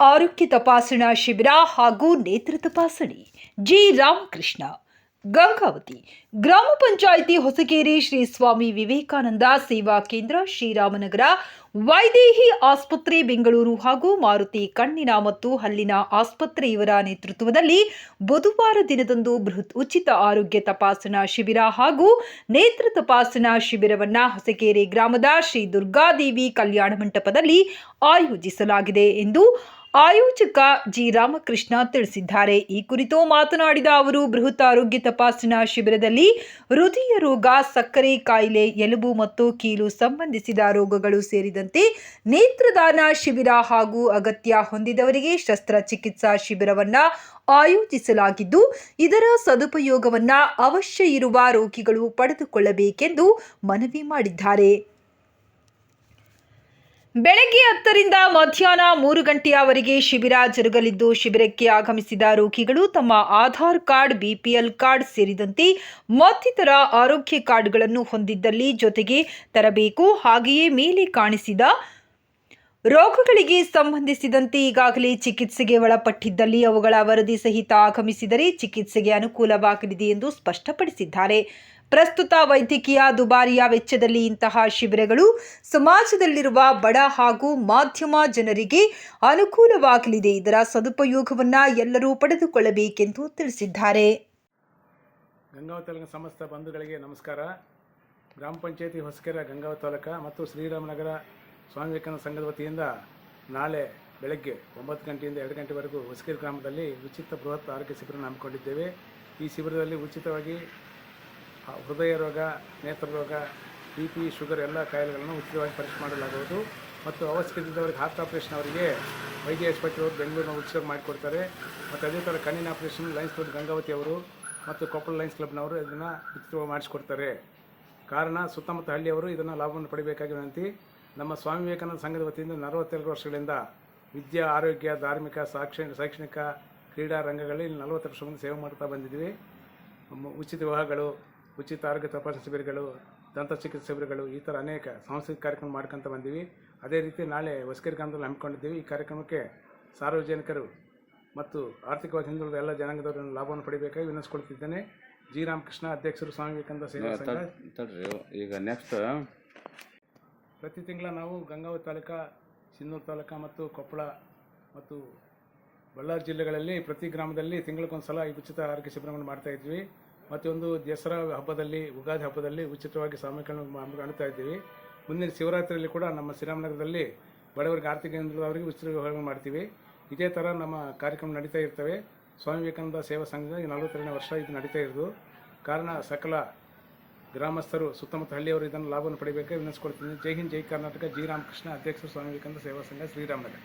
ಆರೋಗ್ಯ ತಪಾಸಣಾ ಶಿಬಿರ ಹಾಗೂ ನೇತ್ರ ತಪಾಸಣೆ. ಜಿ. ರಾಮಕೃಷ್ಣ. ಗಂಗಾವತಿ. ಗ್ರಾಮ ಪಂಚಾಯಿತಿ ಹೊಸಕೇರಿ ಶ್ರೀ ಸ್ವಾಮಿ ವಿವೇಕಾನಂದ ಸೇವಾ ಕೇಂದ್ರ ಶ್ರೀರಾಮನಗರ, ವೈದೇಹಿ ಆಸ್ಪತ್ರೆ ಬೆಂಗಳೂರು ಹಾಗೂ ಮಾರುತಿ ಕಣ್ಣಿನ ಮತ್ತು ಹಲ್ಲಿನ ಆಸ್ಪತ್ರೆ ಇವರ ನೇತೃತ್ವದಲ್ಲಿ ಬುಧವಾರ ದಿನದಂದು ಬೃಹತ್ ಉಚಿತ ಆರೋಗ್ಯ ತಪಾಸಣಾ ಶಿಬಿರ ಹಾಗೂ ನೇತ್ರ ತಪಾಸಣಾ ಶಿಬಿರವನ್ನ ಹೊಸಕೇರಿ ಗ್ರಾಮದ ಶ್ರೀ ದುರ್ಗಾದೇವಿ ಕಲ್ಯಾಣ ಮಂಟಪದಲ್ಲಿ ಆಯೋಜಿಸಲಾಗಿದೆ ಎಂದು ಆಯೋಜಕ ಜಿ ರಾಮಕೃಷ್ಣ ತಿಳಿಸಿದ್ದಾರೆ. ಈ ಕುರಿತು ಮಾತನಾಡಿದ ಅವರು, ಬೃಹತ್ ಆರೋಗ್ಯ ತಪಾಸಣಾ ಶಿಬಿರದಲ್ಲಿ ಹೃದಯ ರೋಗ, ಸಕ್ಕರೆ, ಕಾಯಿಲೆ, ಎಲುಬು ಮತ್ತು ಕೀಲು ಸಂಬಂಧಿಸಿದ ರೋಗಗಳು ಸೇರಿದಂತೆ ನೇತ್ರದಾನ ಶಿಬಿರ ಹಾಗೂ ಅಗತ್ಯ ಹೊಂದಿದವರಿಗೆ ಶಸ್ತ್ರಚಿಕಿತ್ಸಾ ಶಿಬಿರವನ್ನ ಆಯೋಜಿಸಲಾಗಿದ್ದು, ಇದರ ಸದುಪಯೋಗವನ್ನ ಅವಶ್ಯ ಇರುವ ರೋಗಿಗಳು ಪಡೆದುಕೊಳ್ಳಬೇಕೆಂದು ಮನವಿ ಮಾಡಿದ್ದಾರೆ. ಬೆಳಗ್ಗೆ ಹತ್ತರಿಂದ ಮಧ್ಯಾಹ್ನ ಮೂರು ಗಂಟೆಯವರೆಗೆ ಶಿಬಿರ ಜರುಗಲಿದ್ದು, ಶಿಬಿರಕ್ಕೆ ಆಗಮಿಸಿದ ರೋಗಿಗಳು ತಮ್ಮ ಆಧಾರ್ ಕಾರ್ಡ್ ಬಿಪಿಎಲ್ ಕಾರ್ಡ್ ಸೇರಿದಂತೆ ಮತ್ತಿತರ ಆರೋಗ್ಯ ಕಾರ್ಡ್ಗಳನ್ನು ಹೊಂದಿದ್ದಲ್ಲಿ ಜೊತೆಗೆ ತರಬೇಕು, ಹಾಗೆಯೇ ಮೇಲೆ ಕಾಣಿಸಿದ ರೋಗಗಳಿಗೆ ಸಂಬಂಧಿಸಿದಂತೆ ಈಗಾಗಲೇ ಚಿಕಿತ್ಸೆಗೆ ಒಳಪಟ್ಟಿದ್ದಲ್ಲಿ ಅವುಗಳ ವರದಿ ಸಹಿತ ಆಗಮಿಸಿದರೆ ಚಿಕಿತ್ಸೆಗೆ ಅನುಕೂಲವಾಗಲಿದೆ ಎಂದು ಸ್ಪಷ್ಟಪಡಿಸಿದ್ದಾರೆ. ಪ್ರಸ್ತುತ ವೈದ್ಯಕೀಯ ದುಬಾರಿಯ ವೆಚ್ಚದಲ್ಲಿ ಇಂತಹ ಶಿಬಿರಗಳು ಸಮಾಜದಲ್ಲಿರುವ ಬಡ ಹಾಗೂ ಮಾಧ್ಯಮ ಜನರಿಗೆ ಅನುಕೂಲವಾಗಲಿದೆ. ಇದರ ಸದುಪಯೋಗವನ್ನು ಎಲ್ಲರೂ ಪಡೆದುಕೊಳ್ಳಬೇಕೆಂದು ತಿಳಿಸಿದ್ದಾರೆ. ಗಂಗಾವತಿ ಸಮಸ್ತ ಬಂಧುಗಳಿಗೆ ನಮಸ್ಕಾರ. ಗ್ರಾಮ ಪಂಚಾಯತಿ ಹೊಸಕೆರೆ ಗಂಗಾವತಿ ತಾಲೂಕ ಮತ್ತು ಶ್ರೀರಾಮನಗರ ಸ್ವಾಮಿ ವಿವೇಕಾನಂದ ಸಂಘದ ವತಿಯಿಂದ ನಾಳೆ ಬೆಳಗ್ಗೆ ಒಂಬತ್ತು ಗಂಟೆಯಿಂದ ಎರಡು ಗಂಟೆವರೆಗೂ ಹೊಸಕೇರಿ ಗ್ರಾಮದಲ್ಲಿ ಉಚಿತ ಬೃಹತ್ ಆರೋಗ್ಯ ಶಿಬಿರವನ್ನು ಹಮ್ಮಿಕೊಂಡಿದ್ದೇವೆ. ಈ ಶಿಬಿರದಲ್ಲಿ ಉಚಿತವಾಗಿ ಹೃದಯ ರೋಗ, ನೇತ್ರ ರೋಗ, ಬಿ ಪಿ, ಶುಗರ್ ಎಲ್ಲ ಕಾಯಿಲೆಗಳನ್ನು ಉಚಿತವಾಗಿ ಪರೀಕ್ಷೆ ಮಾಡಲಾಗುವುದು. ಮತ್ತು ಅವಶ್ಯಕತೆ ಇದ್ದವರಿಗೆ ಹಾರ್ಟ್ ಆಪರೇಷನ್ ಅವರಿಗೆ ವೈದ್ಯ ಆಸ್ಪತ್ರೆ ಅವರು ಬೆಂಗಳೂರಿನ ಉಚಿತವಾಗಿ ಮಾಡಿಕೊಡ್ತಾರೆ. ಮತ್ತು ಅದೇ ಥರ ಕಣ್ಣಿನ ಆಪರೇಷನ್ ಲೈನ್ಸ್ ಕ್ಲಬ್ ಗಂಗಾವತಿ ಅವರು ಮತ್ತು ಕೊಪ್ಪಳ ಲೈನ್ಸ್ ಕ್ಲಬ್ನವರು ಇದನ್ನು ಉಚಿತವಾಗಿ ಮಾಡಿಸಿಕೊಡ್ತಾರೆ. ಕಾರಣ ಸುತ್ತಮುತ್ತ ಹಳ್ಳಿಯವರು ಇದನ್ನು ಲಾಭವನ್ನು ಪಡಿಬೇಕಾಗಿ ವಿನಂತಿ. ನಮ್ಮ ಸ್ವಾಮಿ ವಿವೇಕಾನಂದ ಸಂಘದ ವತಿಯಿಂದ ನಲವತ್ತೆರಡು ವರ್ಷಗಳಿಂದ ವಿದ್ಯಾ ಆರೋಗ್ಯ ಧಾರ್ಮಿಕ ಸಾಕ್ಷ ಶೈಕ್ಷಣಿಕ ಕ್ರೀಡಾ ರಂಗಗಳಲ್ಲಿ ನಲವತ್ತು ವರ್ಷದಿಂದ ಸೇವೆ ಮಾಡ್ತಾ ಬಂದಿದ್ದೀವಿ. ಉಚಿತ ವಿವಾಹಗಳು ಉಚಿತ ಆರೋಗ್ಯ ತಪಾಸಣಾ ಶಿಬಿರಗಳು ದಂತ ಚಿಕಿತ್ಸೆ ಶಿಬಿರಗಳು ಈ ಥರ ಅನೇಕ ಸಾಂಸ್ಕೃತಿಕ ಕಾರ್ಯಕ್ರಮ ಮಾಡ್ಕೊತ ಬಂದೀವಿ. ಅದೇ ರೀತಿ ನಾಳೆ ಹೊಸಕೆರೆ ಗ್ರಾಮದಲ್ಲಿ ಹಮ್ಮಿಕೊಂಡಿದ್ದೀವಿ. ಈ ಕಾರ್ಯಕ್ರಮಕ್ಕೆ ಸಾರ್ವಜನಿಕರು ಮತ್ತು ಆರ್ಥಿಕವಾಗಿ ಹಿಂದುಳಿದ ಎಲ್ಲ ಜನಾಂಗದವರು ಲಾಭವನ್ನು ಪಡಿಬೇಕಾಗಿ ವಿನಂತಿಸ್ಕೊಳ್ತಿದ್ದೇನೆ. ಜಿ. ರಾಮಕೃಷ್ಣ ಅಧ್ಯಕ್ಷರು ಸ್ವಾಮಿ ವಿವೇಕಾನಂದ ಸೇವಾ ಸಂಘ. ಈಗ ನೆಕ್ಸ್ಟ್ ಪ್ರತಿ ತಿಂಗಳ ನಾವು ಗಂಗಾವತಿ ತಾಲೂಕಾ ಸಿಂಧೂರು ತಾಲೂಕಾ ಮತ್ತು ಕೊಪ್ಪಳ ಮತ್ತು ಬಳ್ಳಾರಿ ಜಿಲ್ಲೆಗಳಲ್ಲಿ ಪ್ರತಿ ಗ್ರಾಮದಲ್ಲಿ ತಿಂಗಳಿಗೊಂದು ಸಲ ಈ ಉಚಿತ ಆರೋಗ್ಯ ಶಿಬಿರವನ್ನು ಮಾಡ್ತಾ ಇದ್ವಿ. ಮತ್ತು ಒಂದು ದಸರಾ ಹಬ್ಬದಲ್ಲಿ, ಉಗಾದಿ ಹಬ್ಬದಲ್ಲಿ ಉಚಿತವಾಗಿ ಸಾಮಗ್ರಿಗಳನ್ನು ಕಾಣ್ತಾ ಇದ್ದೀವಿ. ಮುಂದಿನ ಶಿವರಾತ್ರಿಯಲ್ಲಿ ಕೂಡ ನಮ್ಮ ಶ್ರೀರಾಮನಗರದಲ್ಲಿ ಬಡವರಿಗೆ ಆರ್ಥಿಕ ಕೇಂದ್ರದವರಿಗೆ ಉಚಿತ ಮಾಡ್ತೀವಿ. ಇದೇ ಥರ ನಮ್ಮ ಕಾರ್ಯಕ್ರಮ ನಡೀತಾ ಇರ್ತವೆ. ಸ್ವಾಮಿ ವಿವೇಕಾನಂದ ಸೇವಾ ಸಂಘದ ನಲವತ್ತೆರಡನೇ ವರ್ಷ ಇದು ನಡೀತಾ ಇರೋದು. ಕಾರಣ ಸಕಲ ಗ್ರಾಮಸ್ಥರು ಸುತ್ತಮುತ್ತ ಹಳ್ಳಿಯವರು ಇದನ್ನು ಲಾಭವನ್ನು ಪಡೆಯಬೇಕು ವಿನಂತಿಸ್ಕೊಳ್ತೀನಿ. ಜೈ ಹಿಂದ್, ಜೈ ಕರ್ನಾಟಕ. ಜಿ ರಾಮಕೃಷ್ಣ. ಅಧ್ಯಕ್ಷ ಸ್ವಾಮಿ ವಿವೇಕಾನಂದ ಸೇವಾ ಸಂಘ ಶ್ರೀರಾಮನಗರ.